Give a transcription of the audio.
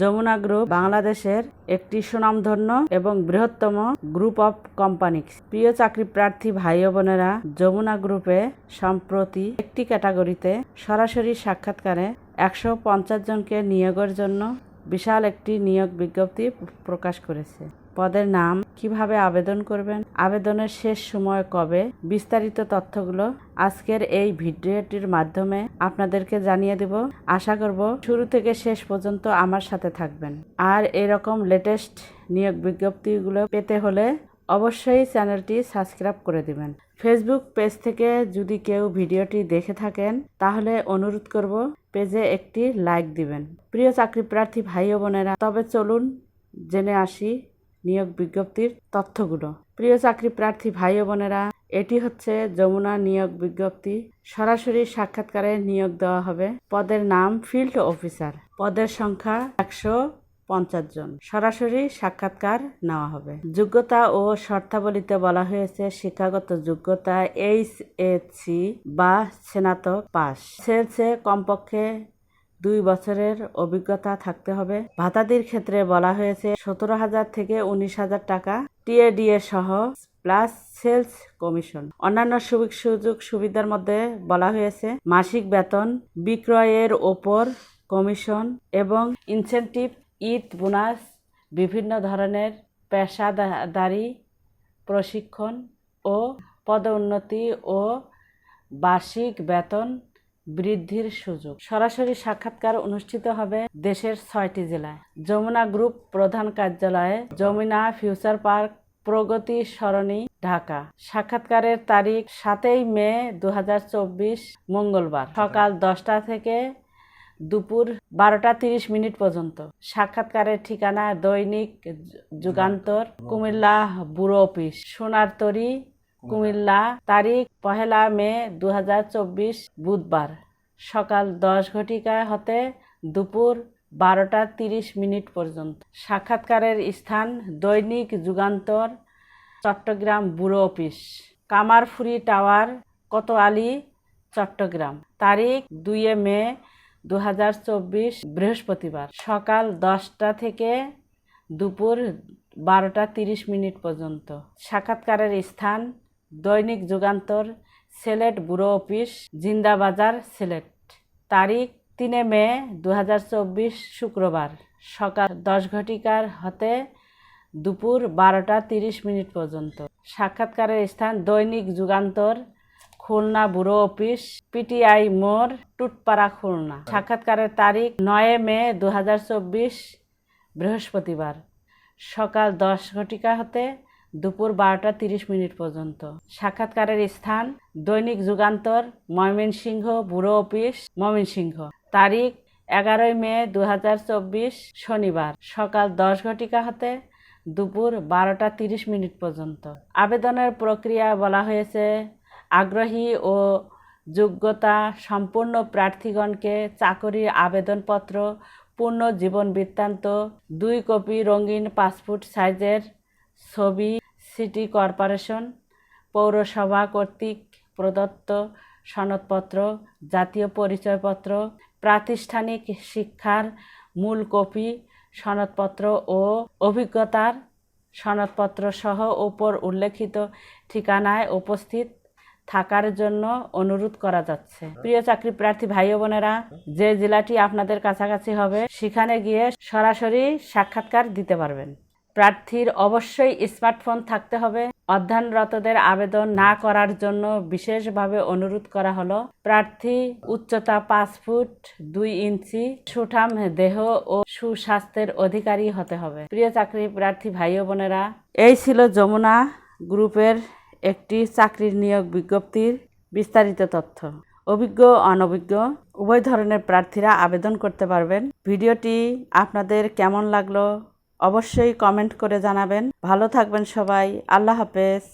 Jamuna group বাংলাদেশের একটি সুনামধন্য এবং বৃহত্তম গ্রুপ অফ কোম্পানি প্রিয় চাকরি প্রার্থী ভাই বোনেরা, যমুনা গ্রুপে সম্প্রতি একটি ক্যাটাগরিতে সরাসরি সাক্ষাৎকারে একশো পঞ্চাশ জনকে নিয়োগের জন্য বিশাল একটি নিয়োগ বিজ্ঞপ্তি প্রকাশ করেছে। পদের নাম কীভাবে আবেদন করবেন? আবেদনের শেষ সময় কবে? বিস্তারিত তথ্যগুলো আজকের এই ভিডিওটির মাধ্যমে আপনাদেরকে জানিয়ে দেব। আশা করব শুরু থেকে শেষ পর্যন্ত আমার সাথে থাকবেন। আর এরকম লেটেস্ট নিয়োগ বিজ্ঞপ্তিগুলো পেতে হলে অবশ্যই চ্যানেলটি সাবস্ক্রাইব করে দিবেন। ফেসবুক পেজ থেকে যদি কেউ ভিডিওটি দেখে থাকেন, তাহলে অনুরোধ করব পেজে একটি লাইক দিবেন। প্রিয় চাকরি প্রার্থী ভাই বোনেরা, তবে চলুন জেনে আসি নিয়োগ বিজ্ঞপ্তির তথ্যগুলো। প্রিয় চাকরি প্রার্থী ভাই বোনেরা, এটি হচ্ছে যমুনা নিয়োগ বিজ্ঞপ্তি। সরাসরি সাক্ষাৎকারে নিয়োগ দেওয়া হবে। পদের নাম ফিল্ড অফিসার। পদের সংখ্যা একশো পঞ্চাশ জন। সরাসরি সাক্ষাৎকার নেওয়া হবে। যোগ্যতা ও শর্তাবলীতে বলা হয়েছে শিক্ষাগত যোগ্যতা এইচ সি বা স্নাতক পাস সেলসে কমপক্ষে দুই বছরের অভিজ্ঞতা থাকতে হবে। ভাতাদির ক্ষেত্রে বলা হয়েছে, সতেরো হাজার থেকে উনিশ হাজার টাকা টিএডিএ সহ প্লাস সেলস কমিশন। অন্যান্য সুযোগ সুযোগ সুবিধার মধ্যে বলা হয়েছে, মাসিক বেতন, বিক্রয়ের ওপর কমিশন এবং ইনসেনটিভ, ঈদ, বোনাস, বিভিন্ন ধরনের পেশাদারি প্রশিক্ষণ ও পদোন্নতি ও বার্ষিক বেতন বৃদ্ধির সুযোগ। সরাসরি সাক্ষাৎকার অনুষ্ঠিত হবে দেশের ছয়টি জেলায়। যমুনা গ্রুপ প্রধান কার্যালয়ে যমুনা ফিউচার পার্ক প্রগতি সরণি, ঢাকা। সাক্ষাৎকারের তারিখ সাতই মে দু হাজার চব্বিশ মঙ্গলবার, সকাল দশটা থেকে দুপুর বারোটা তিরিশ মিনিট পর্যন্ত। সাক্ষাৎকারের ঠিকানা দৈনিক যুগান্তর, কুমিল্লা ব্যুরো অফিস, সোনারতরী কুমিল্লা তারিখ পহেলা মে দু হাজার চব্বিশ বুধবার। সকাল দশ ঘটিকা হতে দুপুর বারোটা তিরিশ মিনিট পর্যন্ত। সাক্ষাৎকারের স্থান দৈনিক Jugantor, Chittagong bureau office. Kamarfuri tower, Kotwali, Chittagong. তারিখ দুইয়ে মে দু হাজার চব্বিশ বৃহস্পতিবার। সকাল দশটা থেকে দুপুর বারোটা তিরিশ মিনিট পর্যন্ত। সাক্ষাৎকারের স্থান দৈনিক যুগান্তর, সিলেট ব্যুরো অফিস, জিন্দাবাজার, সিলেট। তারিখ, তিনে মে দু হাজার চব্বিশ শুক্রবার। সকাল দশ ঘটিকার হতে দুপুর বারোটা তিরিশ মিনিট পর্যন্ত। সাক্ষাৎকারের স্থান দৈনিক Jugantor, Khulna bureau office, PTI মোর টুটপাড়া, খুলনা। সাক্ষাৎকারের তারিখ, নয় মে দু হাজার চব্বিশ বৃহস্পতিবার। সকাল দশ ঘটিকা হতে দুপুর বারোটা তিরিশ মিনিট পর্যন্ত। সাক্ষাৎকারের স্থান, দৈনিক যুগান্তর, ময়মনসিংহ ব্যুরো অফিস, ময়মনসিংহ। তারিখ, এগারোই মে দু হাজার চব্বিশ, শনিবার। সকাল দশ ঘটিকা হতে দুপুর বারোটা তিরিশ মিনিট পর্যন্ত। আবেদনের প্রক্রিয়া বলা হয়েছে, আগ্রহী ও যোগ্যতা সম্পূর্ণ প্রার্থীগণকে চাকরির আবেদনপত্র, পূর্ণ জীবন বৃত্তান্ত, দুই কপি রঙিন পাসপোর্ট সাইজের ছবি সিটি কর্পোরেশন, পৌরসভা কর্তৃক প্রদত্ত সনদপত্র, জাতীয় পরিচয়পত্র, প্রাতিষ্ঠানিক শিক্ষার মূল কপি, সনদপত্র ও অভিজ্ঞতার সনদপত্র সহ ওপর উল্লেখিত ঠিকানায় উপস্থিত থাকার জন্য অনুরোধ করা যাচ্ছে। প্রিয় চাকরি প্রার্থী ভাই বোনেরা, যে জেলাটি আপনাদের কাছাকাছি হবে, সেখানে গিয়ে সরাসরি সাক্ষাৎকার দিতে পারবেন। প্রার্থীর অবশ্যই স্মার্টফোন থাকতে হবে। অধ্যয়নরতদের আবেদন না করার জন্য বিশেষভাবে অনুরোধ করা হলো। প্রার্থী উচ্চতা পাঁচ ফুট দুই ইঞ্চি, সুঠাম দেহ ও সুস্বাস্থ্যের অধিকারী হতে হবে। প্রিয় চাকরি প্রার্থী ভাই বোনেরা, এই ছিল যমুনা গ্রুপের একটি চাকরির নিয়োগ বিজ্ঞপ্তির বিস্তারিত তথ্য। অভিজ্ঞ, অনভিজ্ঞ, উভয় ধরনের প্রার্থীরা আবেদন করতে পারবেন। ভিডিওটি আপনাদের কেমন লাগল অবশ্যই কমেন্ট করে জানাবেন। ভালো থাকবেন সবাই। আল্লাহ হাফেজ।